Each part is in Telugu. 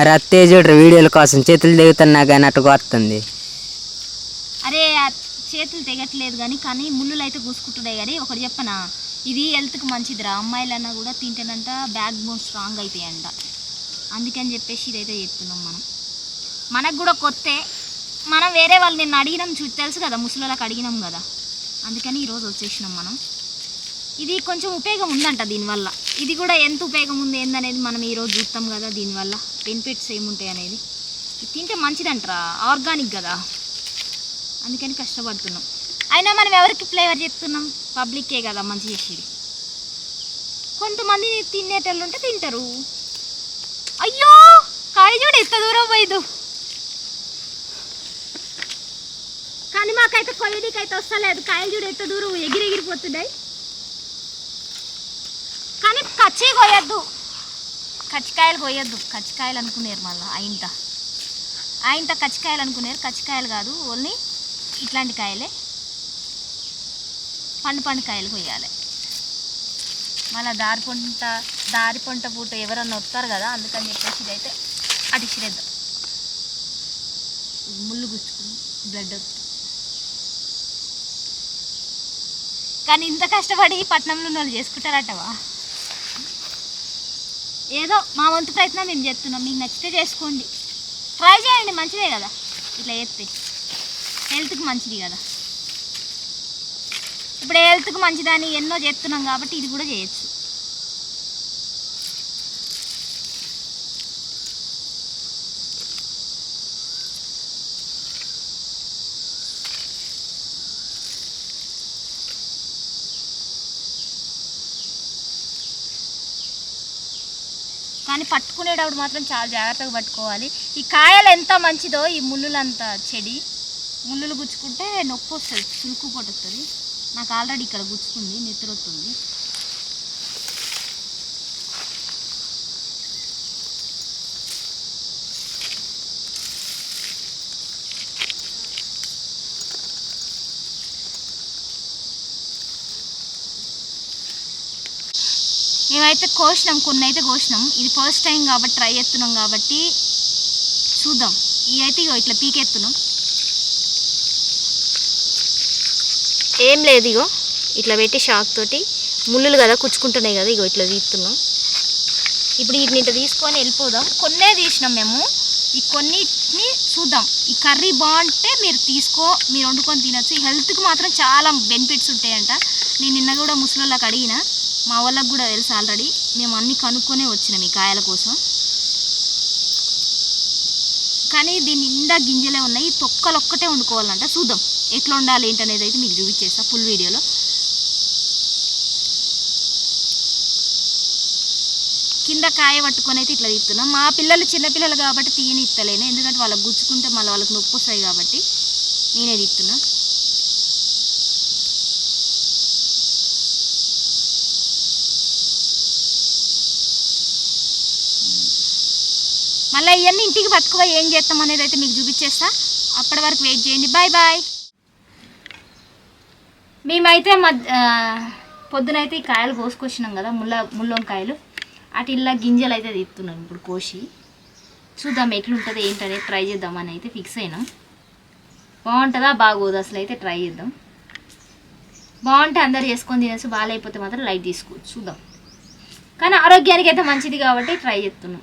అరే అత్తయ్య చూడరు వీడియోల కోసం చేతులు దిగుతున్నా కానీ అటు వస్తుంది. అరే చేతులు తెగట్లేదు కానీ కానీ ముళ్ళులు అయితే కూసుకుంటున్నాయి కానీ ఒకటి చెప్పనా? ఇది హెల్త్కి మంచిదిరా. అమ్మాయిలన్నా కూడా తింటేనంట బ్యాక్ బోన్ స్ట్రాంగ్ అవుతాయంట అందుకని చెప్పేసి ఇదైతే చెప్తున్నాం మనం. మనకు కూడా కొత్తే. మనం వేరే వాళ్ళు నిన్ను అడిగినాం చూ తెలుసు కదా ముసలిళ్ళకి అడిగినాం కదా. అందుకని ఈరోజు వచ్చేసినాం మనం. ఇది కొంచెం ఉపయోగం ఉందంట దీనివల్ల. ఇది కూడా ఎంత ఉపయోగం ఉంది ఏందనేది మనం ఈరోజు చూస్తాం కదా దీనివల్ల. బెనిఫిట్స్ ఏముంటాయి అనేది. ఇది తింటే మంచిదంటరా? ఆర్గానిక్ కదా. అందుకని కష్టపడుతున్నాం. అయినా మనం ఎవరికి ఫ్లేవర్ చెప్తున్నాం? పబ్లిక్కే కదా మంచి చేసేది. కొంతమంది తినేటోళ్ళు ఉంటే తింటారు. అయ్యో! కాయ చూడు ఎంత దూరం పోయిదు. కానీ మాకైతే కొయ్యడికైతే వస్తలేదు. కాయలు చూడు ఎంత దూరం ఎగిరెగిరిపోతున్నాయి. కచ్చి కొయ్యొద్దు. కచ్చికాయలు కొయ్యొద్దు. కచ్చికాయలు అనుకున్నారు మళ్ళీ ఆయింత ఆయింత కచ్చికాయలు అనుకున్నారు కచ్చికాయలు కాదు ఓన్లీ ఇట్లాంటి కాయలే. పండు పండు కాయలు కొయ్యాలి. మళ్ళీ దారి పొంట దారి పొంట పూట ఎవరన్నా వస్తారు కదా అందుకని చెప్పేసి ఇదైతే అటు ఇసిరేద్దాం. ముళ్ళు గుచ్చుకుని బ్లడ్ వస్తుంది. కానీ ఇంత కష్టపడి పట్నంలో ఉన్న వాళ్ళు చేసుకుంటారటవా? ఏదో మా వంతు ప్రయత్నం మేము చేస్తున్నాం. మీకు నచ్చితే చేసుకోండి. ట్రై చేయండి మంచిదే కదా. ఇట్లా చేస్తే హెల్త్కి మంచిది కదా. ఇప్పుడు హెల్త్కి మంచిదని ఎన్నో చేస్తున్నాం కాబట్టి ఇది కూడా చేయొచ్చు. కానీ పట్టుకునేటప్పుడు మాత్రం చాలా జాగ్రత్తగా పట్టుకోవాలి. ఈ కాయలు ఎంత మంచిదో ఈ ముళ్ళులంత చెడి. ముళ్ళులు గుచ్చుకుంటే నొప్పి వస్తుంది చులుకు పడుతుంది నాకు ఆల్రెడీ ఇక్కడ గుచ్చుకుంది నెత్తురొస్తుంది మేమైతే కోసినాం కొన్ని అయితే కోసినాం. ఇది ఫస్ట్ టైం కాబట్టి ట్రై చేస్తున్నాం కాబట్టి చూద్దాం. ఇవి అయితే ఇగో ఇట్లా పీకెత్తున్నాం ఏం లేదు ఇగో ఇట్లా పెట్టి షాక్ తోటి ముళ్ళులు కదా కుచ్చుకుంటున్నాయి కదా ఇగో ఇట్లా తీస్తున్నాం. ఇప్పుడు వీటిని ఇట్లా తీసుకొని వెళ్ళిపోదాం. కొన్నే తీసినాం మేము. ఈ కొన్నిటిని చూద్దాం. ఈ కర్రీ బాగుంటే మీరు తీసుకో మీరు వండుకొని తినొచ్చు. ఈ హెల్త్కి మాత్రం చాలా బెనిఫిట్స్ ఉంటాయంట. నేను నిన్న కూడా ముసలోళ్ళకి అడిగిన. మా వాళ్ళకి కూడా తెలుసు ఆల్రెడీ మేము అన్నీ కనుక్కొనే వచ్చినాం ఈ కాయల కోసం. కానీ దీని నిండా గింజలే ఉన్నాయి. తొక్కలు ఒక్కటే వండుకోవాలంట. చూద్దాం ఎట్లా ఉండాలి ఏంటనేది అయితే మీకు చూపించేస్తా ఫుల్ వీడియోలో కింద కాయ పట్టుకొని అయితే ఇట్లా తీస్తున్నాం మా పిల్లలు చిన్నపిల్లలు కాబట్టి తీయని ఇస్తలేను ఎందుకంటే వాళ్ళకి గుచ్చుకుంటే మళ్ళీ వాళ్ళకి నొప్పి వస్తాయి కాబట్టి నేనే తీస్తున్నాను మళ్ళీ ఇవన్నీ ఇంటికి పట్టుకుపోయి ఏం చేస్తాం అనేది అయితే మీకు చూపించేస్తా. అప్పటి వరకు వెయిట్ చేయండి. బాయ్ బాయ్ మేమైతే మధ్య పొద్దునైతే ఈ కాయలు కోసుకొచ్చినాం కదా ముల్ల ముల్లంకాయలు అటు ఇలా గింజలు అయితే తీస్తున్నాం ఇప్పుడు కోసి. చూద్దాం ఎట్లుంటుంది ఏంటనే ట్రై చేద్దామని అయితే ఫిక్స్ అయినాం. బాగుంటుందా బాగోదు అసలు అయితే ట్రై చేద్దాం. బాగుంటే అందరు చేసుకొని తినేసి బాగాలేకపోతే మాత్రం లైట్ తీసుకోవచ్చు. చూద్దాం. కానీ ఆరోగ్యానికి అయితే మంచిది కాబట్టి ట్రై చేస్తున్నాం.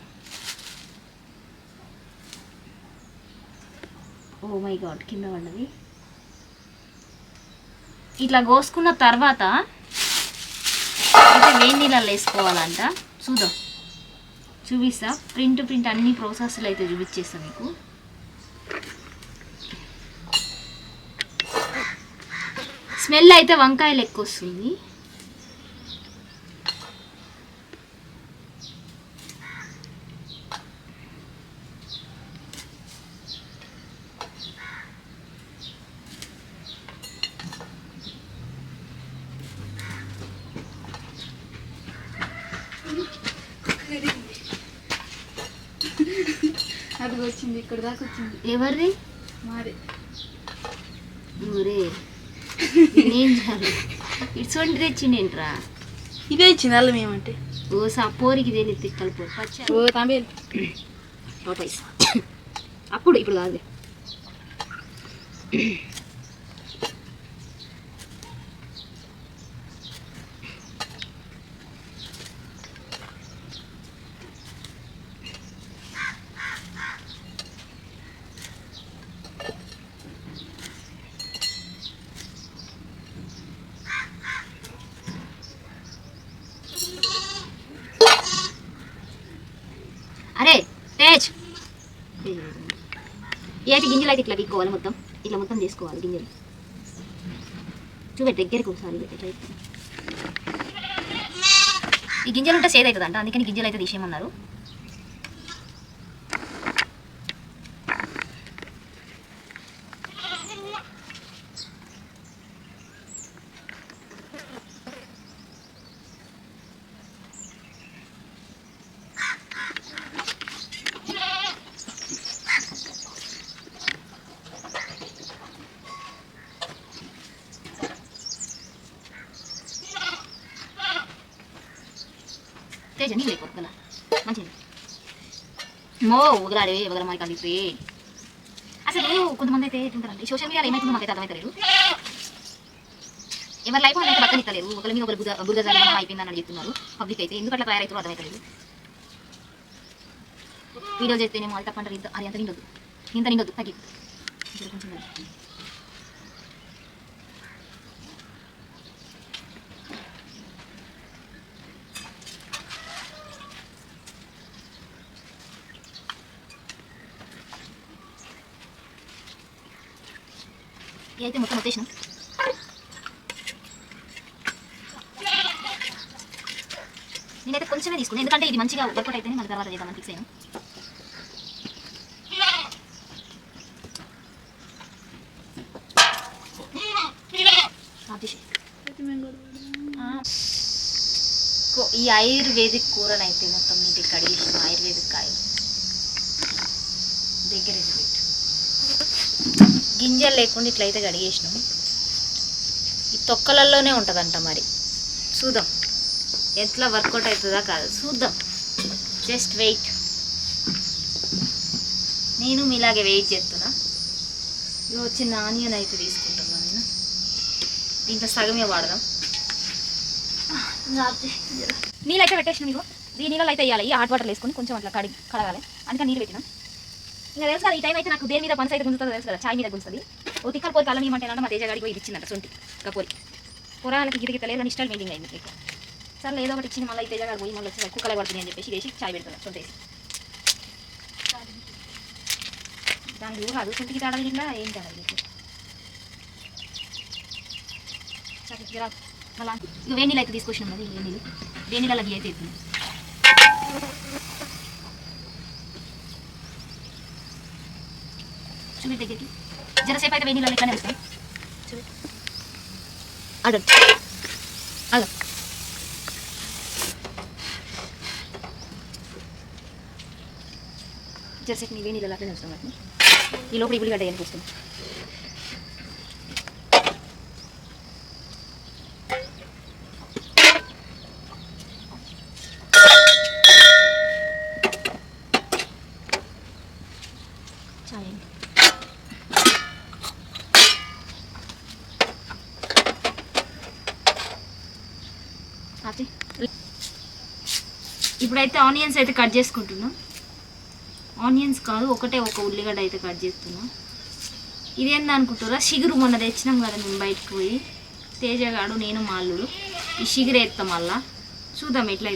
ఓ మై గాడ్ కింద పడ్డది. ఇట్లా కోసుకున్న తర్వాత అయితే వేడి నీళ్ళల్లో వేసుకోవాలంట. చూద్దాం. చూపిస్తా. ప్రింట్ ప్రింట్ అన్ని ప్రాసెస్లు అయితే చూపించేస్తా మీకు. స్మెల్ అయితే వంకాయలు ఎక్కువ వస్తుంది. అది వచ్చింది ఇక్కడ దాకా వచ్చింది. ఎవరిది? మాది. ఊరే ఏం చేయాలి? ఇటువంటి తెచ్చిండేంట్రా ఇదే ఇచ్చింది అల్లం ఏమంటే? ఓ సా పోరికి తెలియదు తిక్కలు పోరు పచ్చ. ఓ తాంబేలు. వైస్ అప్పుడు ఇప్పుడు కాదు అరే తేజ్ అయితే గింజలు అయితే ఇట్లా తీసుకోవాలి మొత్తం. ఇట్లా మొత్తం చేసుకోవాలి గింజలు. చూపెట్టి దగ్గరికి ఒకసారి ఇట్లా ఈ గింజలు ఉంటే సేద్ అవుతుందంట అందుకని గింజలు అయితే తీసేయమన్నారు తేజ నీళ్ళు అయిపోతుంది కదా మంచిది మో ఉగలాడే ఉగల కలిసి అసలు కొంతమంది అయితే ఎట్లుంటారండి సోషల్ మీడియాలో ఏమైతుందో మాకైతే అర్థమైతలేదు ఎవరి లైఫ్ అయితే పక్కన ఇస్తలేరు? ఒకరి మీద ఒకరు బురద బురద అయిపోయిందని చెప్తున్నారు. పబ్లిక్ అయితే ఎందుకు అట్లా తయారైతుందో అర్థమైతలేదు. వీడియో చేస్తేనేమో అది తప్పంటారు. ఇంత అది అంత నిండొద్దు. ఇంత నిండొద్దు. తగ్గి కొంచెం ఇదైతే మొత్తం వచ్చేసిన నేనైతే కొంచెమే తీసుకున్నాను ఎందుకంటే ఇది మంచిగా వర్కౌట్ అయితేనే మళ్ళీ తర్వాత చేద్దామని ఫిక్స్ అయ్యాను ఈ ఆయుర్వేదిక్ కూరనైతే మొత్తం నీటి కడిగేసిన ఆయుర్వేదిక్ కాయ దగ్గర గింజలు లేకుండా ఇట్లయితే కడిగేసినాం. ఈ తొక్కలలోనే ఉంటుందంట మరి. చూద్దాం. ఎట్లా వర్కౌట్ అవుతుందా కాదు. చూద్దాం. Just wait. నేను మీలాగే వెయిట్ చేస్తున్నా. ఇవి వచ్చిన ఆనియన్ అయితే తీసుకుంటున్నాను నేను దీంట్లో సగమే వాడదాం. నీళ్ళు అయితే పెట్టేసిన మీకు ఈ నీళ్ళలో అయితే వేయాలి. ఈ హాట్ వాటర్ వేసుకొని కొంచెం అట్లా కడిగి కడగాలి. అందుకని నీళ్ళు పెట్టినాం. ఇంకా తెలుసు కదా ఈ టైం అయితే నాకు దేని మీద పనస అయితే గుంజుతుందో తెలుసు కదా చాయ్ మీద గుంజుతుంది. ఓ తిక్కల పోయి కళ్ళని ఏమంటే మా తేజ గాడికి పోయి ఇచ్చిందంట సొంటి కపోరి పొరాలకి గిత గిత లేదు కానీ ఇష్టాలు మీటింగ్ అయింది ఎక్కువ. సరే ఏదో ఒకటి ఇచ్చింది మళ్ళీ ఈ తేజగాడు పోయి మళ్ళీ వచ్చి కుక్కలే పడుతుంది అని చెప్పేసి వేసి చాయ్ పెడుతున్నా సొంత వేసి. దానికి ఊరు అది సొంటికి తేడా ఇట్లా ఏం తేడా లేదు. సరే జరా ఇక వేడి అయితే తీసుకొచ్చినాం కదా వేణీలు వేడి నీళ్ళు అయితే చూపి దగ్గరికి. జరసేపు అయితే వేడి నీళ్ళు ఇట్లానే వస్తాం. చూపి అడు అడు జరసేపు నీ అట్లనే వస్తాం వాటిని. ఈ లోపల ఇప్పుడు గడ్డ వస్తుంది చాలు ఆపి. ఇప్పుడైతే ఆనియన్స్ అయితే కట్ చేసుకుంటున్నా. ఆనియన్స్ కాదు ఒకటే ఒక ఉల్లిగడ్డ అయితే కట్ చేస్తున్నాం. ఇదేంది అనుకుంటారా షిగురు మొన్న తెచ్చినాం కదా మేము బయటకు పోయి. తేజగాడు నేను మా అల్లుడు. ఈ షిగురు వేస్తాం మళ్ళా. చూద్దాం ఎట్లా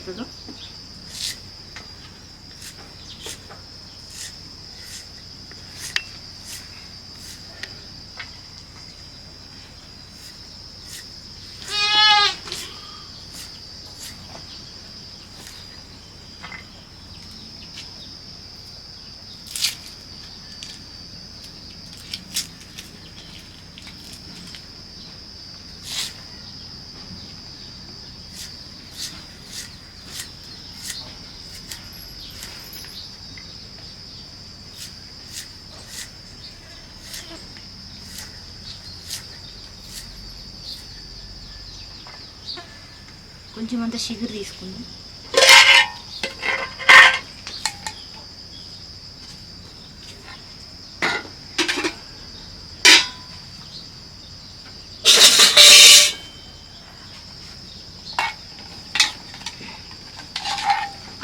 కొంచెం అంత షుగర్ తీసుకుందాం.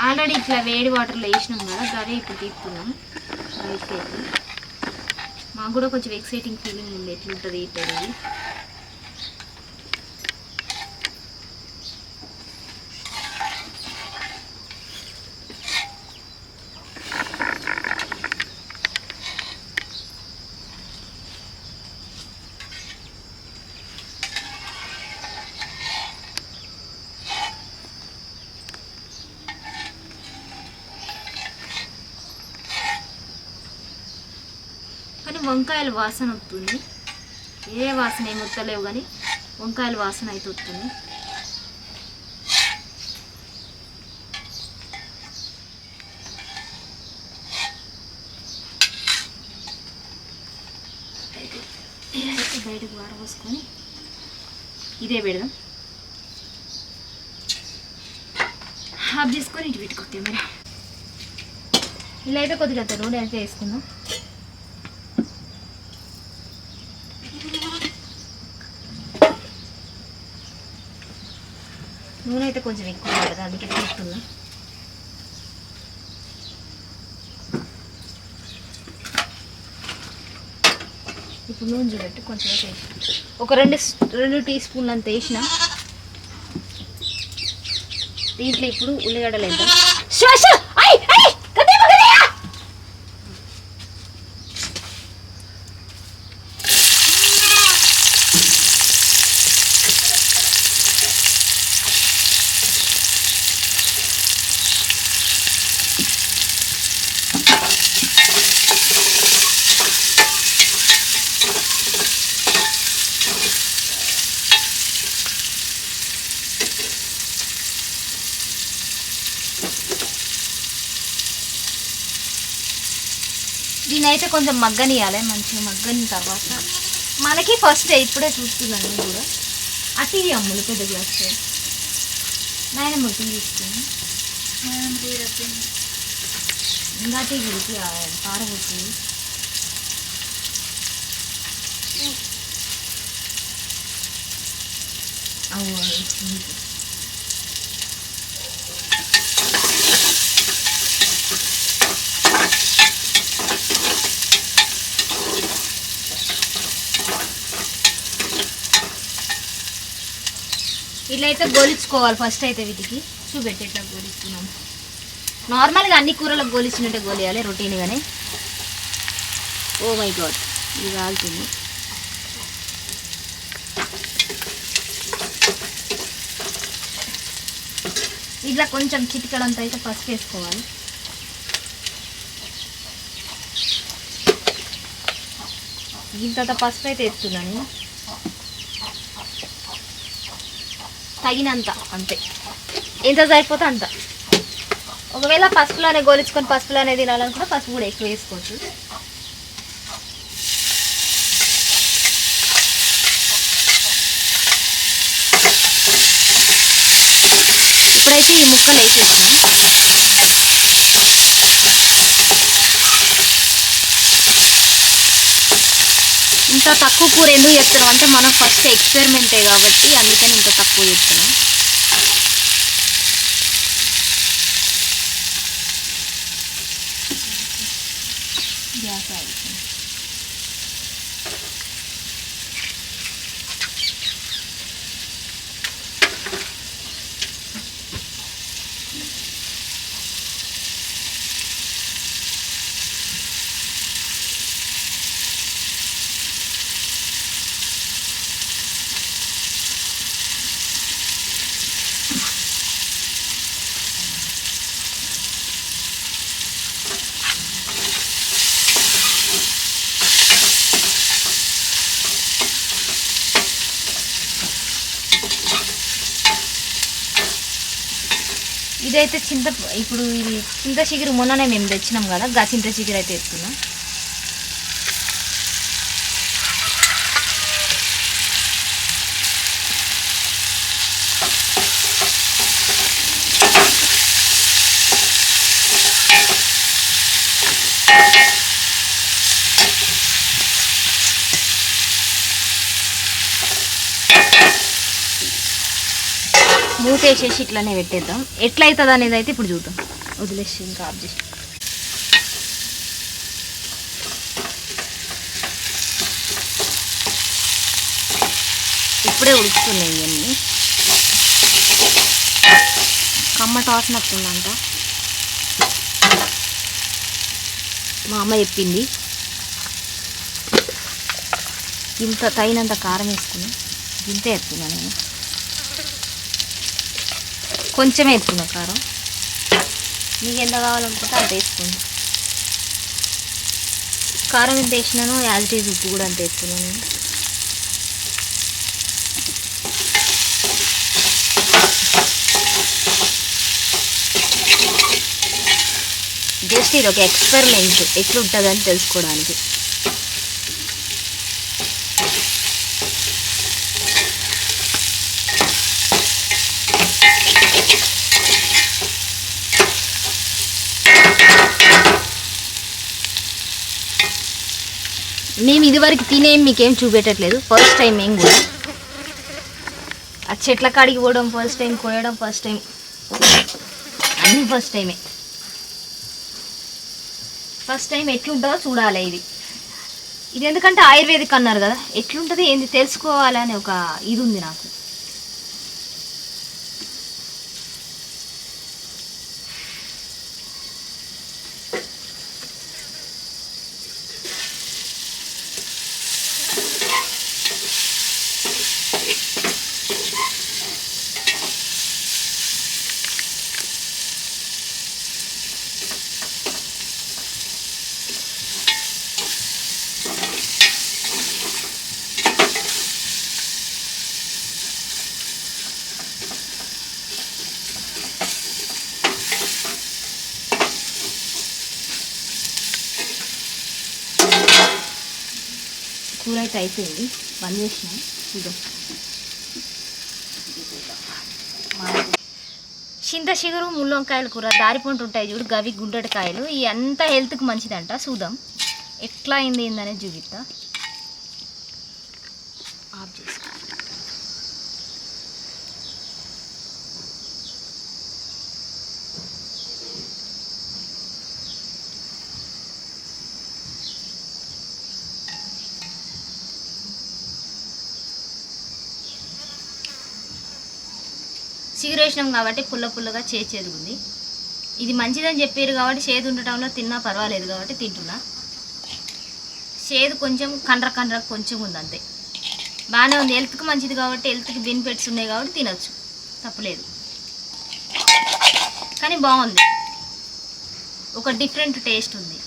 ఆల్రెడీ ఇట్లా వేడి వాటర్లో వేసినాం కదా అదే ఇప్పుడు తీసుకున్నాం అయితే మాకు కూడా కొంచెం ఎక్సైటింగ్ ఫీలింగ్ ఉంది ఎట్లుంటుంది ఏంటనేది వంకాయల వాసన వస్తుంది. ఏ వాసన ఏమి వస్తలేవు కానీ వంకాయల వాసన అయితే వస్తుంది. బయటకు వారబోసుకొని ఇదే పెడదాం. హాఫ్ చేసుకొని ఇటు పెట్టుకో కెమెరా. ఇలా అయితే కొద్దిగా అంత నూనె అయితే వేసుకుందాం. నూనె అయితే కొంచెం ఎక్కువ కదా అందుకే తీసుకున్నా. ఇప్పుడు నూనె చూడట్టు కొంచెం అయితే ఒక రెండు రెండు టీ స్పూన్లు అంత వేసిన. దీంట్లో ఇప్పుడు ఉల్లిగడ్డలు వేద్దాం. దీని అయితే కొంచెం మగ్గనియాలి మంచిగా మగ్గని తర్వాత. మనకి ఫస్ట్ ఇప్పుడే చూస్తున్నాను నేను కూడా. అటు అమ్ములు పెద్ద గ్లాస్ నాయనమ్మ టీ తీసుకుని. ఇంకా టీ గుడికి అవు ఇట్లా అయితే గోలించుకోవాలి ఫస్ట్ అయితే వీటికి. చూపెట్టి ఇట్లా గోలిస్తున్నాం. నార్మల్గా అన్ని కూరలకు గోలిచ్చినట్టే గోలియాలి రొటీన్గానే ఓ మై గాడ్ ఇది కాలుతుంది ఇట్లా కొంచెం చిటికడంత అయితే పసుపు వేసుకోవాలి. ఇంత పసుపు అయితే వేస్తున్నాను తగినంత అంతే. ఎంత సరిపోతే అంత. ఒకవేళ పసుపులోనే గోలించుకొని పసుపులోనే తినాలనుకుంటే పసుపు కూడా ఎక్కువ వేసుకోవచ్చు. ఇప్పుడైతే ఈ ముక్కలు వేసేసినాం ఇంత తక్కువ కూర ఎందుకు చేస్తున్నాం అంటే మనం ఫస్ట్ ఎక్స్పెరిమెంటే కాబట్టి అందుకని ఇంత తక్కువ చేస్తున్నాం. ఇదైతే చింత ఇప్పుడు ఇది చింత చిగురు మొన్ననే మేము తెచ్చినాం కదా గా చింత చిగురు అయితే ఎత్తున్నాం. మూత వేసేసి ఇట్లానే పెట్టేద్దాం. ఎట్లా అవుతుంది అనేది అయితే ఇప్పుడు చూద్దాం. వదిలేసి ఇంకా ఆఫ్ చేసి. ఇప్పుడే ఉడుకుతున్నాయి ఇవన్నీ. కమ్మ టాస్ నచ్చిందంట మా అమ్మ చెప్పింది. ఇంత తగినంత కారం వేసుకుని ఇంత వేస్తున్నా నేను. కొంచెమే వేసుకున్నా కారం. మీకు ఎంత కావాలనుకుంటే అంత వేసుకోండి. కారం ఎంత వేసినాను యాజ్ ఇట్ ఈజ్ ఉప్పు కూడా అంత వేస్తున్నాను నేను. జస్ట్ ఇది ఒక ఎక్స్పెరిమెంట్ ఎట్లుంటుందని తెలుసుకోవడానికి. మేము ఇదివరకు తినేం మీకేం చూపెట్టట్లేదు. ఫస్ట్ టైం ఏం కూడా. ఆ చెట్ల కాడికి పోవడం ఫస్ట్ టైం కోయడం ఫస్ట్ టైం అన్నీ ఫస్ట్ టైమే ఫస్ట్ టైం ఎట్లుంటుందో చూడాలి ఇది. ఇది ఎందుకంటే ఆయుర్వేదిక్ అన్నారు కదా. ఎట్లుంటుంది ఏంది తెలుసుకోవాలని ఒక ఇది ఉంది నాకు. అయిపోయింది. బంద్ చేసిన. ఇదో చింత చిగురు ముల్లంకాయలు కూర దారిపంట ఉంటాయి చూడు గవి గుండెటకాయలు ఈ అంతా హెల్త్కి మంచిదంట. చూద్దాం. ఎట్లా అయింది ఏందనేది చూపిస్తా. ఆఫ్ చేసి సిగరేసినాం కాబట్టి పుల్ల పుల్లగా చేసేది ఉంది. ఇది మంచిదని చెప్పారు కాబట్టి చేదు ఉండటంలో తిన్నా పర్వాలేదు కాబట్టి తింటున్నా. చేదు కొంచెం కండ్ర కండ్ర కొంచెం ఉంది అంతే. బాగానే ఉంది. హెల్త్కి మంచిది కాబట్టి హెల్త్కి బెనిఫిట్స్ ఉన్నాయి కాబట్టి తినొచ్చు. తప్పలేదు. కానీ బాగుంది. ఒక డిఫరెంట్ టేస్ట్ ఉంది.